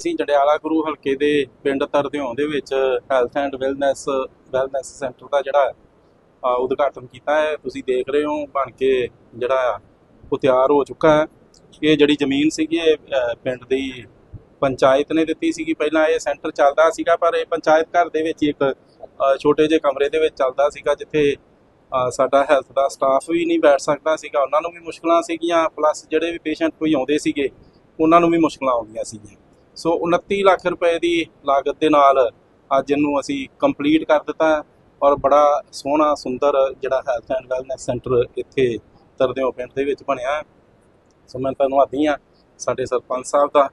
ਅਸੀਂ ਅਡਿਆਲਾ ਗੁਰੂ ਹਲਕੇ ਦੇ ਪਿੰਡ ਤਰਦਿਉਂ ਦੇ ਵਿੱਚ health and wellness wellness centre ਦਾ ਜਿਹੜਾ ਉਦਘਾਟਨ ਕੀਤਾ ਹੈ। ਤੁਸੀਂ ਦੇਖ ਰਹੇ ਹੋ, ਬਣ ਕੇ ਜਿਹੜਾ ਉਹ ਤਿਆਰ ਹੋ ਚੁੱਕਾ ਹੈ। ਇਹ ਜਿਹੜੀ ਜ਼ਮੀਨ ਸੀਗੀ, ਇਹ ਪਿੰਡ ਦੀ ਪੰਚਾਇਤ ਨੇ ਦਿੱਤੀ ਸੀਗੀ। ਪਹਿਲਾਂ ਇਹ ਸੈਂਟਰ ਚੱਲਦਾ ਸੀਗਾ, ਪਰ ਇਹ ਪੰਚਾਇਤ ਘਰ ਦੇ ਵਿੱਚ ਹੀ ਇੱਕ ਛੋਟੇ ਜਿਹੇ ਕਮਰੇ ਦੇ ਵਿੱਚ ਚੱਲਦਾ ਸੀਗਾ, ਜਿੱਥੇ ਸਾਡਾ ਹੈਲਥ ਦਾ ਸਟਾਫ ਵੀ ਨਹੀਂ ਬੈਠ ਸਕਦਾ ਸੀਗਾ। ਉਹਨਾਂ ਨੂੰ ਵੀ ਮੁਸ਼ਕਲਾਂ ਸੀਗੀਆਂ ਪਲੱਸ ਜਿਹੜੇ ਵੀ ਪੇਸ਼ੈਂਟ ਕੋਈ ਆਉਂਦੇ ਸੀਗੇ, ਉਹਨਾਂ ਨੂੰ ਵੀ ਮੁਸ਼ਕਲਾਂ ਆਉਂਦੀਆਂ ਸੀਗੀਆਂ। ਸੋ 29 ਲੱਖ ਰੁਪਏ ਦੀ ਲਾਗਤ ਦੇ ਨਾਲ ਅੱਜ ਇਹਨੂੰ ਅਸੀਂ ਕੰਪਲੀਟ ਕਰ ਦਿੱਤਾ ਹੈ ਔਰ ਬੜਾ ਸੋਹਣਾ, ਸੁੰਦਰ ਜਿਹੜਾ ਹੈਲਥ ਐਂਡ ਵੈਲਨੈਸ ਸੈਂਟਰ ਇੱਥੇ ਤਰਦਿਓ ਪਿੰਡ ਦੇ ਵਿੱਚ ਬਣਿਆ ਹੈ। ਸੋ ਮੈਂ ਤੁਹਾਨੂੰ ਆਦੀ ਹਾਂ ਸਾਡੇ ਸਰਪੰਚ ਸਾਹਿਬ ਦਾ,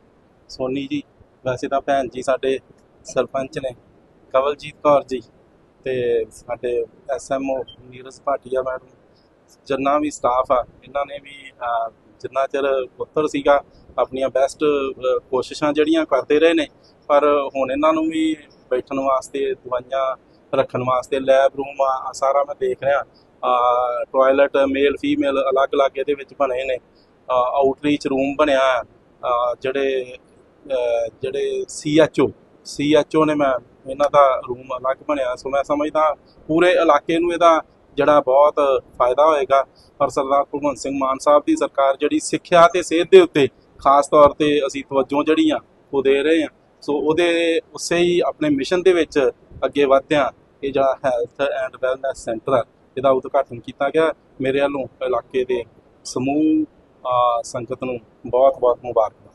ਸੋਨੀ ਜੀ। ਵੈਸੇ ਤਾਂ ਭੈਣ ਜੀ ਸਾਡੇ ਸਰਪੰਚ ਨੇ, ਕਵਲਜੀਤ ਕੌਰ ਜੀ ਤੇ ਸਾਡੇ ਐਸਐਮਓ ਨੀਰਜ ਭਾਟੀਆ ਮੈਡਮ, ਜਿੰਨਾ ਵੀ ਸਟਾਫ ਆ, ਇਹਨਾਂ ਨੇ ਵੀ ਜਿੰਨਾ ਚਿਰ ਪੁੱਤਰ ਸੀਗਾ ਆਪਣੀਆਂ ਬੈਸਟ ਕੋਸ਼ਿਸ਼ਾਂ ਜਿਹੜੀਆਂ ਕਰਦੇ ਰਹੇ ਨੇ। ਪਰ ਹੁਣ ਇਹਨਾਂ ਨੂੰ ਵੀ ਬੈਠਣ ਵਾਸਤੇ ਦਵਾਈਆਂ ਰੱਖਣ ਵਾਸਤੇ ਲੈਬ ਰੂਮ ਆ ਸਾਰਾ ਮੈਂ ਦੇਖ ਰਿਹਾ। ਟਾਇਲਟ ਮੇਲ ਫੀਮੇਲ ਅਲੱਗ-ਅਲੱਗ ਇਹਦੇ ਵਿੱਚ ਬਣੇ ਨੇ। ਆਊਟਰੀਚ ਰੂਮ ਬਣਿਆ ਹੈ, ਅਹ, ਜਿਹੜੇ ਅਹ, ਜਿਹੜੇ ਸੀਐਚਓ ਸੀਐਚਓ ਨੇ ਮੈਂ ਇਹਨਾਂ ਦਾ ਰੂਮ ਅਲੱਗ ਬਣਿਆ। ਸੋ ਮੈਂ ਸਮਝਦਾ ਪੂਰੇ ਇਲਾਕੇ ਨੂੰ ਇਹਦਾ ਜਿਹੜਾ ਬਹੁਤ ਫਾਇਦਾ ਹੋਏਗਾ। ਪਰ ਸਰਦਾਰ ਭਗਵੰਤ ਸਿੰਘ ਮਾਨ ਸਾਹਿਬ ਦੀ ਸਰਕਾਰ ਜਿਹੜੀ ਸਿੱਖਿਆ ਤੇ ਸਿਹਤ ਦੇ ਉੱਤੇ ਖਾਸ ਤੌਰ ਤੇ ਅਸੀਂ ਤਵੱਜੋ ਜਿਹੜੀ ਆ ਉਹ ਦੇ ਰਹੇ ਆ ਸੋ ਉਹਦੇ ਉਸੇ ਹੀ ਆਪਣੇ ਮਿਸ਼ਨ ਦੇ ਵਿੱਚ ਅੱਗੇ ਵਧਦੇ ਇਹ ਜਿਹੜਾ ਹੈਲਥ ਐਂਡ ਵੈਲਨੈਸ ਸੈਂਟਰ ਆ, ਇਹਦਾ ਉਦਘਾਟਨ ਕੀਤਾ ਗਿਆ। ਮੇਰੇ ਵੱਲੋਂ ਇਲਾਕੇ ਦੇ ਸਮੂਹ ਸੰਗਤ ਨੂੰ ਬਹੁਤ ਬਹੁਤ ਮੁਬਾਰਕ।